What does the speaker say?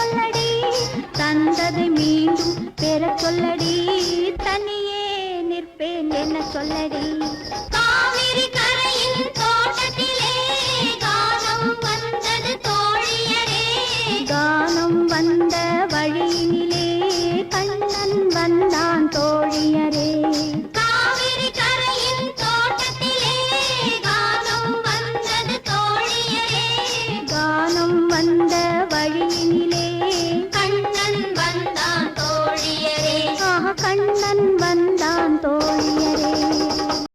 சொல்லடி தந்ததை மீண்டும் பெற சொல்லடி தனியே நிற்பேன் என்ன சொல்லடி. காவிரி கரை